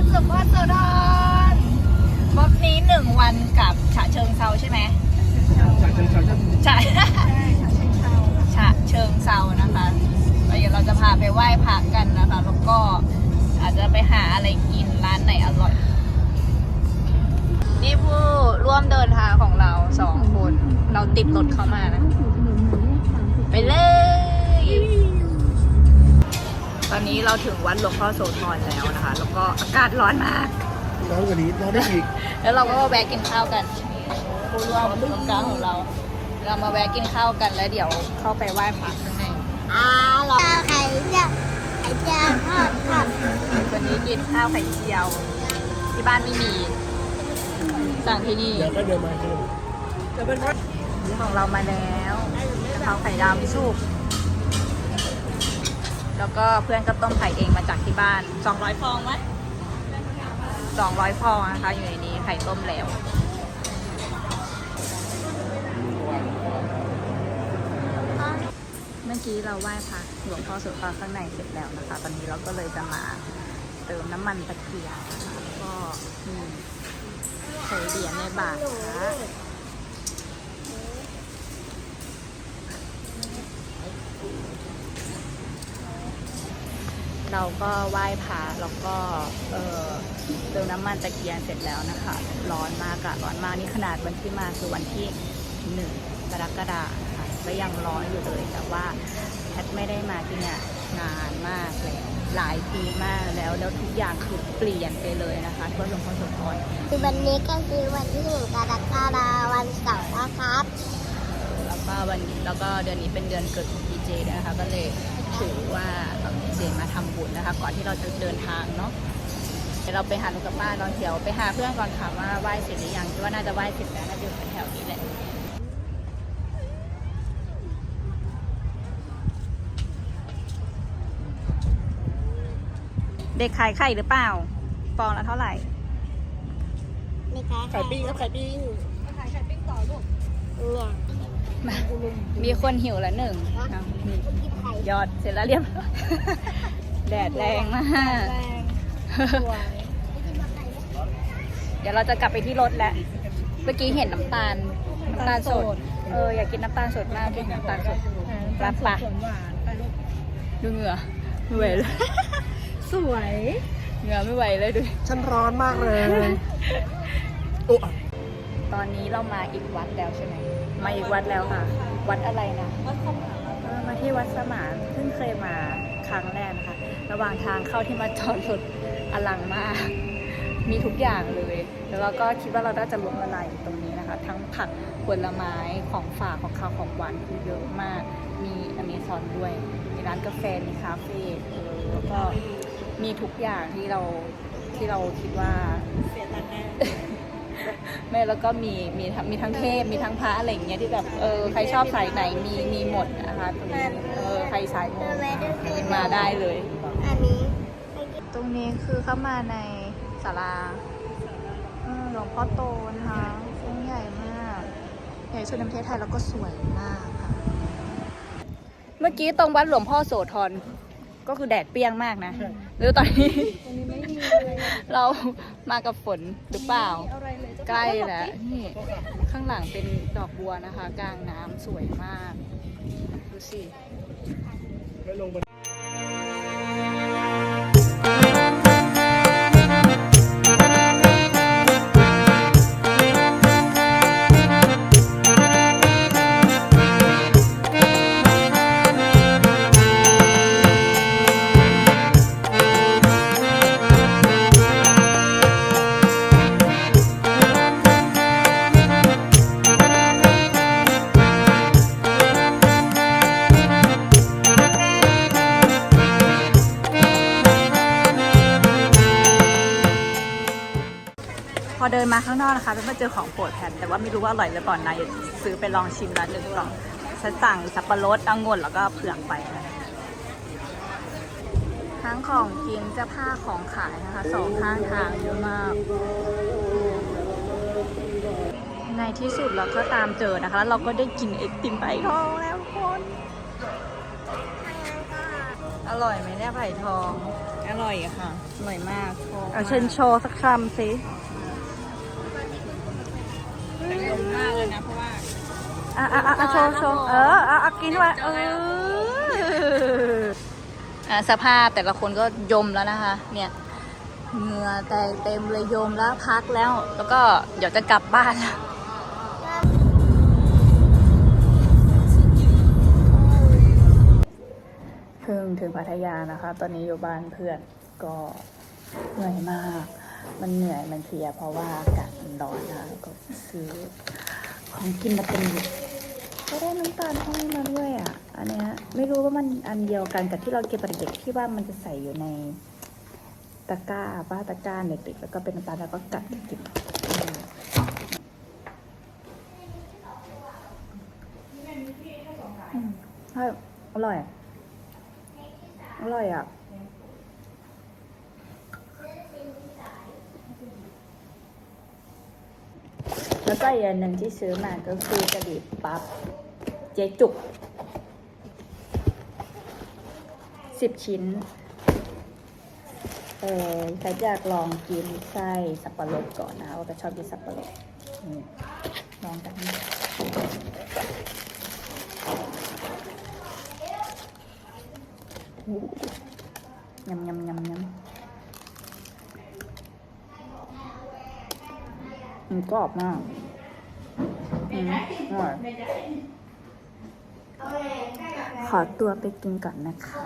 วัดหลวงพ่อโสธรบล็อกนี้หนึ่งวันกับฉะเชิงเซาใช่ไหมจากเชิงเขาจะฉะฉะเชิงเซานะคะแล้วเดี๋ยวเราจะพาไปไหว้พระกันนะคะ แล้วก็อาจจะไปหาอะไรกินร้านไหนอร่อย นี่ผู้ร่วมเดินทางของเราสองคน เราติดรถเข้ามานะ ไปเลย ตอนนี้เราถึงวัดหลวงพ่อโสธรแล้วนะคะ แล้วก็อากาศร้อนมาก ร้อนกว่านี้ร้อนได้อีก แล้วเราก็มาแวะกินข้าวกันผู้ร่วมโครงการของเรา เรามาแวะกินข้าวกันแล้วเดี๋ยวเข้าไปไหว้พระข้างในอ่าหรอไข่เจียวไข่เจียวทอดทอดวันนี้กินข้าวไข่เจียว ที่บ้านไม่มีสั่งที่นี่เดี๋ยวก็เดินมาเดินจะเป็นวัดของเรามาแล้วกะเพราไข่ดาวมิสุก แล้วก็เพื่อนก็ต้มไข่เองมาจากที่บ้าน 200 ฟองไหม200 ฟองนะคะอยู่ในนี้ไข่ต้มแล้วเมื่อกี้เราไหว้พระหลวงพ่อสุธรข้างในเสร็จแล้วนะคะ ตอนนี้เราก็เลยจะมาเติมน้ำมันตะเกียงก็มีใส่เหรียญในบาทพระ เราก็ไหว้พระแล้วก็เออเติมน้ำมันตะเกียงเสร็จแล้วนะคะ ร้อนมากอะร้อนมากนี่ขนาดวันที่มาคือวันที่หนึ่งกรกฎาคมนะคะก็ยังร้อนอยู่เลยแต่ว่าแพทไม่ได้มาที่เนี่ยนานมากแล้วหลายปีมากแล้วแล้วทุกอย่างคือเปลี่ยนไปเลยนะคะที่วัดหลวงพ่อโสธรคือวันนี้ก็คือวันที่หนึ่งกรกฎาคมวันเสาร์นะครับแล้วก็วันแล้วก็เดือนนี้เป็นเดือนเกิดของพี เจด้วยนะคะก็เลยถือว่าพีเจมาทำบุญนะคะ ก่อนที่เราจะเดินทางเนาะเดี๋ยวเราไปหาลูกกับป้าตอนเที่ยวไปหาเพื่อนก่อนค่ะว่าไหว้เสร็จหรือยังคิดว่าน่าจะไหว้เสร็จแล้วน่าจะอยู่แถวๆนี้แหละเด็กขายไข่หรือเปล่าฟองละเท่าไหร่นี่ค่ะไข่ปิ้งครับไข่ปิ้งเนี่ย มามีคนหิวแล้วหนึ่งเอานี่กินไข่ยอดเสร็จแล้วเรียบร้อยแดดแรงมากเดี๋ยวเราจะกลับไปที่รถแล้ว เมื่อกี้เห็นน้ำตาล น้ำตาลสด เอออยากกินน้ำตาลสดมากกินน้ำตาลสดรับปะดูเหงื่อไม่ไหวเลยสวย เหงื่อไม่ไหวเลยดู ฉันร้อนมากเลยโอ้ ตอนนี้เรามาอีกวัดแล้วใช่ไหมมาอีกวัดแล้วค่ะ วัดอะไรนะวัดสมานเออมาที่วัดสมานเพิ่งเคยมาครั้งแรกนะคะ ระหว่างทางเข้าที่มาจอดรถอลังมาก มีทุกอย่างเลย แล้วเราก็คิดว่าเราน่าจะลงละลายอยู่ตรงนี้นะคะ ทั้งผักผลไม้ของฝากของข้าวของหวานคือเยอะมาก มีอเมซอนด้วย มีร้านกาแฟ มีคาเฟ่เออแล้วก็มีทุกอย่างที่เราที่เราคิดว่าเสียตังค์แน่ ไม่แล้วก็มีมีทั้งมีทั้งเทพมีทั้งพระอะไรอย่างเงี้ยที่แบบเออใครชอบสายไหนมีมีหมดนะคะตรงนี้เออใครสายมูมาได้เลย อันนี้ตรงนี้คือเข้ามาในศาลาเออหลวงพ่อโตนะคะองค์ใหญ่มากใหญ่สุดในประเทศไทยแล้วก็สวยมากค่ะเมื่อกี้ตรงวัดหลวงพ่อโสธร ก็คือแดดเปรี้ยงมากนะ หรือตอนนี้ตรงนี้ไม่มีเลยเรามากับฝนหรือเปล่าอะไรเลยใกล้แล้วนี่ข้างหลังเป็นดอกบัวนะคะ กลางน้ำสวยมาก ดูสิ ไม่ลงบน นมาข้างนอกนะคะเพิ่งมาเจอของโปรดแทนแต่ว่าไม่รู้ว่าอร่อยหรือเปล่านะซื้อไปลองชิมแล้วหนึ่งกล่องฉันสั่งสับปะรดองุ่นแล้วก็เผือกไปนะทั้งของกินเสื้อผ้าของขายนะคะสองข้างทางเยอะมาก ในที่สุดเราก็ตามเจอนะคะแล้วเราก็ได้กินไอติมไปทองแล้วทุกคนออร่อยไหมเนี่ยไผ่ทอง อร่อยค่ะ อร่อยมากเอาเชิญโชว์สักคำสิ ยมมากเลยนะเพราะว่าอะอะอะโชว์โชว์เอออะอะกินไว้เอออ่าสภาพแต่ละคนก็ยมแล้วนะคะ เนี่ยเหงื่อแตกเต็มเลยยมแล้วพักแล้ว แล้วก็เดี๋ยวจะกลับบ้านแล้วเพิ่งถึงพัทยานะคะ ตอนนี้อยู่บ้านเพื่อนก็เหนื่อยมาก มันเหนื่อยมันเพลียเพราะว่าอากาศมันร้อนนะคะแล้วก็ซื้อของกินมาเป็นก็ได้น้ำตาลอ้อยมาด้วยอะ อันเนี้ยไม่รู้ว่ามันอันเดียวกันกับที่เราเก็บเด็กที่ว่ามันจะใส่อยู่ในตะกร้าป้าตะกร้าเด็กๆแล้วก็เป็นน้ำตาลแล้วก็กัดกินอร่อย อร่อยอะ แล้วก็อีกอันหนึ่งที่ซื้อมาก็คือกระหรี่ปั๊บ เจ๊จุกสิบชิ้น เออใครอยากลองกินไส้สับปะรดก่อนนะว่าจะชอบกินสับปะรดนี่ลองกันยำยำยำยำมัน กรอบมากอืมอร่อยขอตัวไปกินก่อนนะคะ